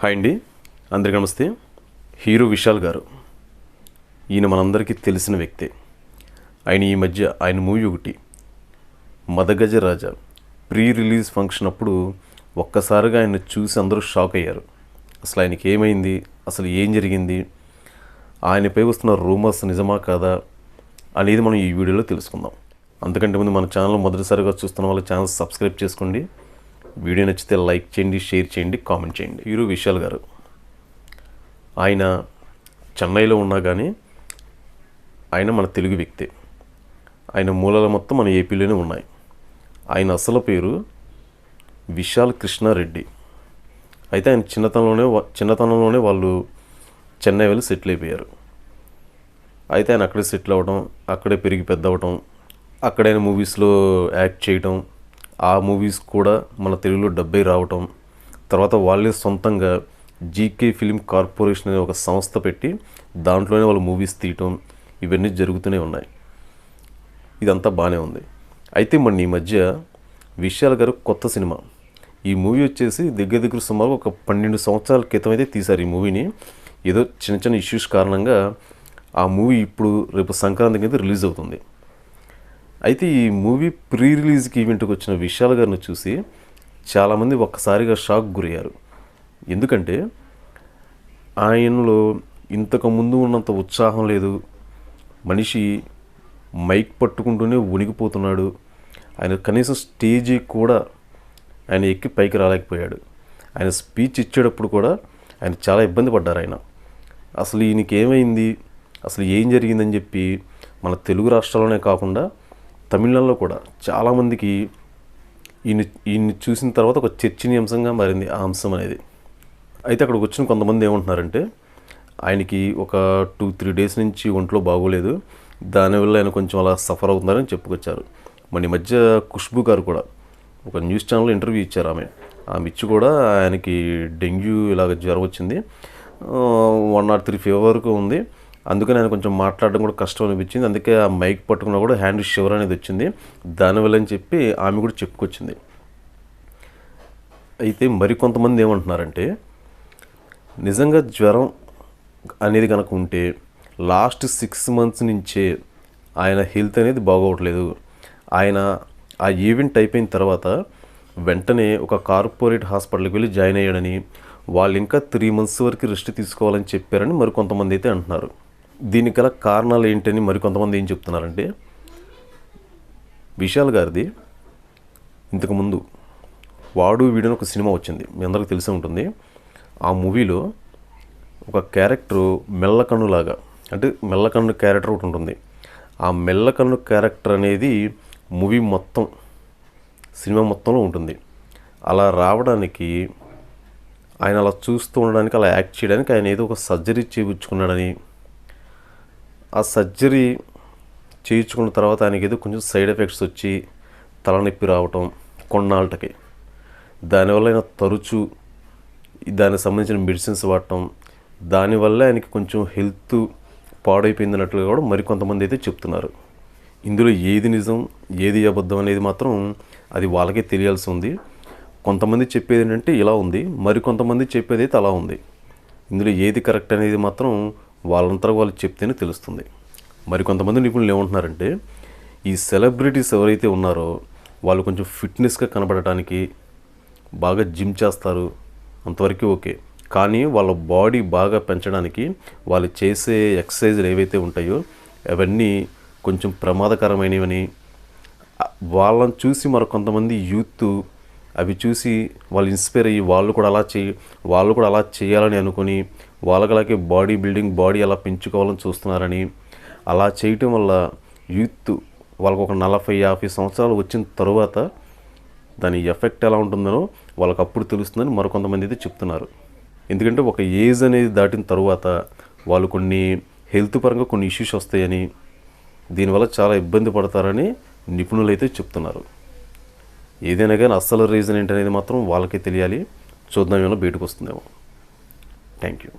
Hi అండి. అందరికీ నమస్తే. హీరో విశాల్ గారు. ఈయన మనందరికీ తెలిసిన వ్యక్తే. ఆయన ఈ మధ్య ఆయన మూవీ ఒకటి Madagaja Raja. Pre release function అప్పుడు ఒక్కసారిగా ఆయన చూసి అందరూ షాక్ అయ్యారు. అసలు ఆయనకి ఏమైంది? అసలు ఏం జరిగింది? ఆయనపై వస్తున్న రూమర్స్ నిజమా కాదా? అనేది మనం ఈ వీడియోలో తెలుసుకుందాం. అంతకంటే ముందు మన ఛానల్ మొదటిసారిగా చూస్తున్న వాళ్ళ ఛానల్ సబ్స్క్రైబ్ చేసుకోండి. వీడియో నచ్చితే లైక్ చేయండి షేర్ చేయండి కామెంట్ చేయండి. హీరో విశాల్ గారు. ఆయన చెన్నైలో ఉన్నా కానీ ఆయన మన తెలుగు వ్యక్తి. ఆయన మూలాలు మొత్తం మన ఏపీలోనే ఉన్నాయి. ఆయన అసలు పేరు విశాల్ కృష్ణారెడ్డి. అయితే ఆయన చిన్నతనంలోనే చిన్నతనంలోనే వాళ్ళు చెన్నై వెళ్ళి సెటిల్ అయిపోయారు. అయితే ఆయన అక్కడే సెటిల్ అవ్వడం అక్కడే పెరిగి పెద్ద అవ్వడం అక్కడే ఆయన మూవీస్లో యాక్ట్ చేయడం ఆ మూవీస్ కూడా మన తెలుగులో డబ్బై రావటం తర్వాత వాళ్ళే సొంతంగా జీకే ఫిలిం కార్పొరేషన్ అనే ఒక సంస్థ పెట్టి దాంట్లోనే వాళ్ళు మూవీస్ తీయటం ఇవన్నీ జరుగుతూనే ఉన్నాయి. ఇదంతా బాగానే ఉంది. అయితే మన ఈ మధ్య విశాల్ గారు కొత్త సినిమా. ఈ మూవీ వచ్చేసి దగ్గర దగ్గర సుమారు ఒక పన్నెండు సంవత్సరాల క్రితం అయితే తీశారు ఈ మూవీని. ఏదో చిన్న చిన్న ఇష్యూస్ కారణంగా ఆ మూవీ ఇప్పుడు రేపు సంక్రాంతికి అయితే రిలీజ్ అవుతుంది. అయితే ఈ మూవీ ప్రీ రిలీజ్కి ఈవెంట్కి వచ్చిన విశాల్ గారిని చూసి చాలామంది ఒక్కసారిగా షాక్ గురయ్యారు. ఎందుకంటే ఆయనలో ఇంతకు ముందు ఉన్నంత ఉత్సాహం లేదు. మనిషి మైక్ పట్టుకుంటూనే ఉనిగిపోతున్నాడు ఆయన కనీసం స్టేజీ కూడా ఆయన ఎక్కి పైకి రాలేకపోయాడు. ఆయన స్పీచ్ ఇచ్చేటప్పుడు కూడా ఆయన చాలా ఇబ్బంది పడ్డారు ఆయన. అసలు ఈయనకి ఏమైంది? అసలు ఏం జరిగిందని చెప్పి మన తెలుగు రాష్ట్రాల్లోనే కాకుండా తమిళనాడులో కూడా చాలామందికి ఈయన ఈయన్ని చూసిన తర్వాత ఒక చర్చనీయాంశంగా మారింది ఆ అంశం అనేది. అయితే అక్కడికి వచ్చిన కొంతమంది ఏమంటున్నారంటే ఆయనకి ఒక టూ త్రీ డేస్ నుంచి ఒంట్లో బాగోలేదు. దానివల్ల ఆయన కొంచెం అలా సఫర్ అవుతున్నారని చెప్పుకొచ్చారు. మన ఈ మధ్య ఖుష్బు గారు కూడా ఒక న్యూస్ ఛానల్లో ఇంటర్వ్యూ ఇచ్చారు ఆమె. ఆమె ఇచ్చి కూడా ఆయనకి డెంగ్యూ ఇలాగ జ్వరం వచ్చింది. వన్ నాట్ త్రీ ఫీవర్ వరకు ఉంది. అందుకని ఆయన కొంచెం మాట్లాడడం కూడా కష్టం అనిపించింది. అందుకే ఆ మైక్ పట్టుకున్నా కూడా హ్యాండ్ షివర్ అనేది వచ్చింది. దానివల్ల అని చెప్పి ఆమె కూడా చెప్పుకొచ్చింది. అయితే మరికొంతమంది ఏమంటున్నారంటే నిజంగా జ్వరం అనేది కనుక ఉంటే లాస్ట్ సిక్స్ మంత్స్ నుంచే ఆయన హెల్త్ అనేది బాగోవట్లేదు. ఆయన ఆ ఈవెంట్ అయిపోయిన తర్వాత వెంటనే ఒక కార్పొరేట్ హాస్పిటల్కి వెళ్ళి జాయిన్ అయ్యాడని వాళ్ళు ఇంకా త్రీ మంత్స్ వరకు రెస్ట్ తీసుకోవాలని చెప్పారని మరికొంతమంది అయితే అంటున్నారు. దీనికి గల కారణాలు ఏంటని మరికొంతమంది ఏం చెప్తున్నారంటే విశాల్ గారిది ఇంతకుముందు వాడు వీడని ఒక సినిమా వచ్చింది. మీ అందరికీ తెలిసే ఉంటుంది. ఆ మూవీలో ఒక క్యారెక్టర్ మెల్లకన్నులాగా అంటే మెల్లకన్ను క్యారెక్టర్ ఒకటి ఉంటుంది. ఆ మెల్లకన్ను క్యారెక్టర్ అనేది మూవీ మొత్తం సినిమా మొత్తంలో ఉంటుంది. అలా రావడానికి ఆయన అలా చూస్తూ ఉండడానికి అలా యాక్ట్ చేయడానికి ఆయన ఏదో ఒక సర్జరీ చేయించుకున్నాడని ఆ సర్జరీ చేయించుకున్న తర్వాత ఆయనకి ఏదో కొంచెం సైడ్ ఎఫెక్ట్స్ వచ్చి తలనొప్పి రావటం కొన్నాళ్ళకి. దానివల్ల ఆయన తరచూ దానికి సంబంధించిన మెడిసిన్స్ వాడటం దానివల్ల ఆయనకి కొంచెం హెల్త్ పాడైపోయిందన్నట్లుగా కూడా మరికొంతమంది అయితే చెప్తున్నారు. ఇందులో ఏది నిజం ఏది అబద్ధం అనేది మాత్రం అది వాళ్ళకే తెలియాల్సి ఉంది. కొంతమంది చెప్పేది ఏంటంటే ఇలా ఉంది మరికొంతమంది చెప్పేది అయితే అలా ఉంది. ఇందులో ఏది కరెక్ట్ అనేది మాత్రం వాళ్ళంతా వాళ్ళు చెప్తేనే తెలుస్తుంది. మరి కొంతమంది నిపుణులు ఏమంటున్నారంటే ఈ సెలబ్రిటీస్ ఎవరైతే ఉన్నారో వాళ్ళు కొంచెం ఫిట్నెస్గా కనబడటానికి బాగా జిమ్ చేస్తారు అంతవరకు ఓకే. కానీ వాళ్ళ బాడీ బాగా పెంచడానికి వాళ్ళు చేసే ఎక్సర్సైజులు ఏవైతే ఉంటాయో అవన్నీ కొంచెం ప్రమాదకరమైనవని వాళ్ళని చూసి మరి కొంతమంది యూత్ అవి చూసి వాళ్ళు ఇన్స్పైర్ అయ్యి వాళ్ళు కూడా అలా చేయి వాళ్ళు కూడా అలా చేయాలని అనుకుని వాళ్ళకి అలాగే బాడీ బిల్డింగ్ బాడీ అలా పెంచుకోవాలని చూస్తున్నారని అలా చేయటం వల్ల యూత్ వాళ్ళకు ఒక నలభై యాభై సంవత్సరాలు వచ్చిన తర్వాత దాని ఎఫెక్ట్ ఎలా ఉంటుందనో వాళ్ళకి అప్పుడు తెలుస్తుందని మరికొంతమంది అయితే చెప్తున్నారు. ఎందుకంటే ఒక ఏజ్ అనేది దాటిన తరువాత వాళ్ళు కొన్ని హెల్త్ పరంగా కొన్ని ఇష్యూస్ వస్తాయని దీనివల్ల చాలా ఇబ్బంది పడతారని నిపుణులు అయితే చెప్తున్నారు. ఏదైనా కానీ అస్సలు రీజన్ ఏంటనేది మాత్రం వాళ్ళకే తెలియాలి. చూద్దాం ఏమైనా బయటకు వస్తుందేమో. Thank you